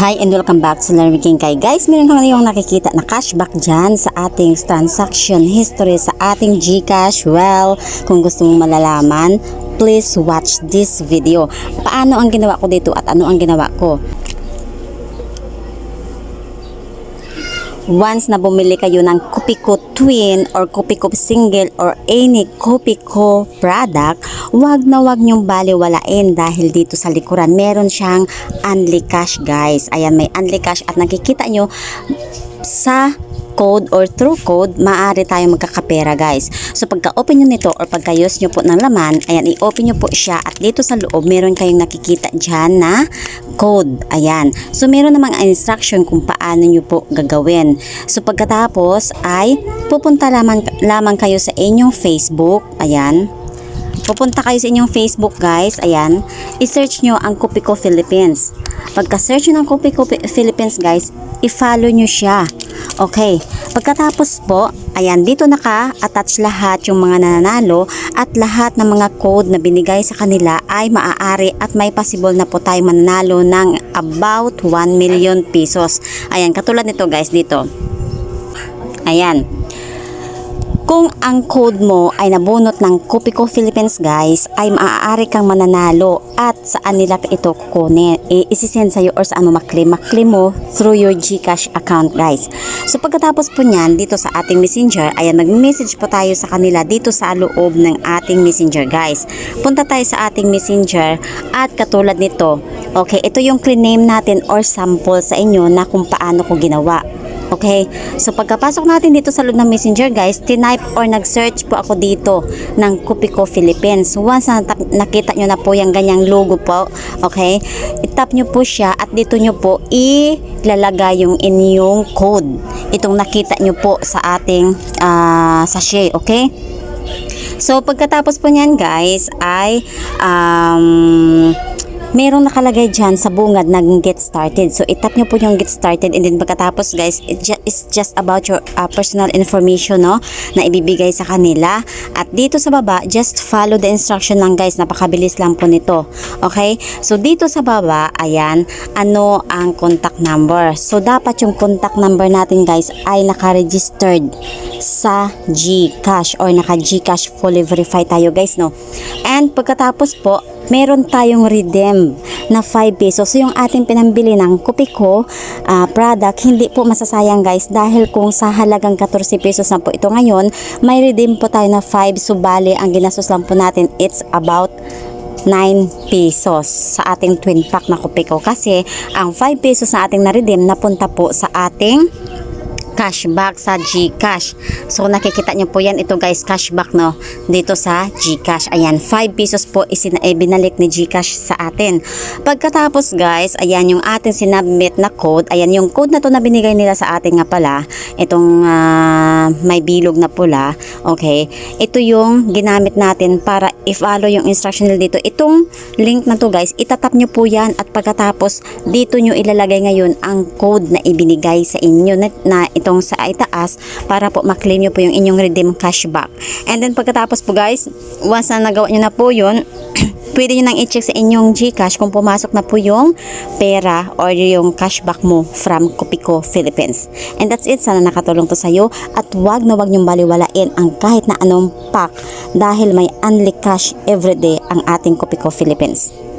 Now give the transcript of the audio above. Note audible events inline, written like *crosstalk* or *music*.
Hi and welcome back to Larry King Kai. Guys, meron ka ngayong nakikita na cashback dyan sa ating transaction history sa ating Gcash. Well, kung gusto mong malalaman, please watch this video. Paano ang ginawa ko dito at ano ang ginawa ko? Once na bumili kayo ng Kopiko Twin or Kopiko Single or any Kopiko product, wag na wag nyong baliwalain dahil dito sa likuran meron siyang Unli Cash guys. Ayan, may Unli Cash at nakikita nyo sa code or through code, maaari tayong magkakapera guys. So pagka-open nyo nito or pagka-use nyo po ng laman, ayan, i-open nyo po siya at dito sa loob, meron kayong nakikita dyan na code. Ayan. So meron namang instruction kung paano nyo po gagawin. So pagkatapos ay pupunta lamang, lamang kayo sa inyong Facebook. Ayan. Pupunta kayo sa inyong Facebook guys. Ayan. I-search nyo ang Kopiko Philippines. Pagka-search nyo ng Kopiko Philippines guys, i-follow nyo siya. Okay. Pagkatapos po, ayan, dito naka-attach lahat yung mga nananalo at lahat ng mga code na binigay sa kanila ay maaari at may possible na po tayo mananalo ng about 1 million pesos. Ayan, katulad nito guys, dito. Ayan. Kung ang code mo ay nabunot ng Kopiko Philippines guys, ay maaari kang mananalo at saan nila ito kukunin. I- isisend sa'yo or saan mo maklim. Maklim mo through your Gcash account guys. So pagkatapos po niyan, dito sa ating messenger, ayan, mag-message po tayo sa kanila dito sa loob ng ating messenger guys. Punta tayo sa ating messenger at katulad nito, okay, ito yung clean name natin or sample sa inyo na kung paano ko ginawa. Okay? So pagkapasok natin dito sa loob ng Messenger guys, tinype or nag-search po ako dito ng Kupiko Philippines. Once na nakita nyo na po yung ganyang logo po, okay? I-tap nyo po siya at dito nyo po ilalagay yung inyong code. Itong nakita nyo po sa ating ah, sachet, okay? So pagkatapos po niyan guys ay um, merong nakalagay dyan sa bungad ng get started. So, itap nyo po yung get started and then pagkatapos guys, it ju- it's just about your uh, personal information no, na ibibigay sa kanila. At dito sa baba, just follow the instruction lang guys. Napakabilis lang po nito. Okay? So, dito sa baba, ayan, ano ang contact number. So, dapat yung contact number natin guys ay naka-registered sa GCash or naka-GCash fully verified tayo guys no. And pagkatapos po, meron tayong redeem na 5 pesos. So, yung ating pinambili ng Kopiko ah, product, hindi po masasayang guys dahil kung sa halagang 14 pesos na po ito ngayon, may redeem po tayo na 5. So, bali, ang ginastos lang po natin, it's about 9 pesos sa ating twin pack na Kopiko. Kasi, ang 5 pesos na ating na-redeem, napunta po sa ating cashback sa GCash. So nakikita nyo po yan ito guys cashback no dito sa GCash. Ayan 5 pesos po isin eh, ni GCash sa atin. Pagkatapos guys, ayan yung ating sinubmit na code. Ayan yung code na to na binigay nila sa atin nga pala. Itong ah, may bilog na pula. Okay. Ito yung ginamit natin para i-follow yung instruction nila dito. Itong link na to guys, itatap nyo po yan at pagkatapos dito nyo ilalagay ngayon ang code na ibinigay sa inyo na, na itong sa itaas para po maklaim nyo po yung inyong redeem cashback. And then pagkatapos po guys, once na nagawa nyo na po yun, *clears throat* pwede nyo nang i-check sa inyong Gcash kung pumasok na po yung pera or yung cashback mo from Kopiko Philippines. And that's it. Sana nakatulong to sa'yo at wag na wag nyong baliwalain ang kahit na anong pack dahil may unli cash everyday ang ating Kopiko Philippines.